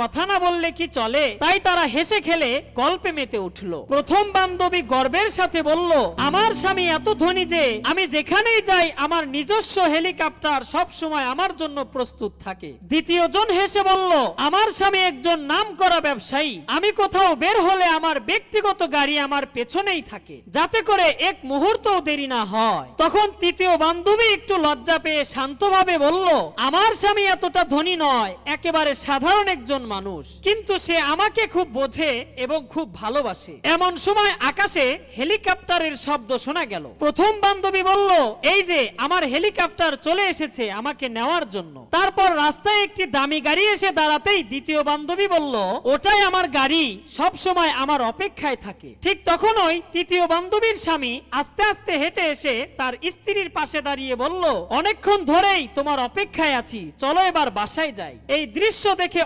কথা না বললে কি চলে? তাই তারা হেসে খেলে গল্পে মেতে উঠল। প্রথম বান্ধবী গর্বের সাথে বলল, আমার স্বামী এত ধনী যে, আমি যেখানেই যাই, আমার নিজস্ব হেলিকপ্টার সব সময় আমার জন্য প্রস্তুত থাকে। দ্বিতীয় জন হেসে বলল, আমার স্বামী একজন নাম করা ব্যবসায়ী। আমি কোথাও বের হলে আমার ব্যক্তিগত গাড়ি আমার পেছনেই থাকে, যাতে করে এক মুহূর্তও দেরি না হয়। তখন তৃতীয় বান্ধবী একটু লজ্জা পেয়ে শান্তভাবে বলল, আমার স্বামী এতটা ধনী নয়, একেবারে সাধারণ একজন মানুষ। কিন্তু সে আমাকে খুব বোঝে এবং খুব ভালোবাসে। এমন সময় আকাশে হেলিকপ্টারের শব্দ শোনা গেল। প্রথম বান্ধবী বলল এই যে আমার হেলিকপ্টার চলে এসেছে আমাকে নেওয়ার জন্য। তারপর রাস্তায় একটি দামি গাড়ি এসে দাঁড়াতেই দ্বিতীয় বান্ধবী বলল ওটাই আমার গাড়ি সব সময় আমার অপেক্ষায় থাকে। ঠিক তখনই তৃতীয় বান্ধবীর স্বামী আস্তে আস্তে হেঁটে এসে তার স্ত্রীর পাশে দাঁড়িয়ে বলল অনেকক্ষণ ধরেই তোমার অপেক্ষায় আছি চলো এবার বাসায় যাই। এই দৃশ্য দেখে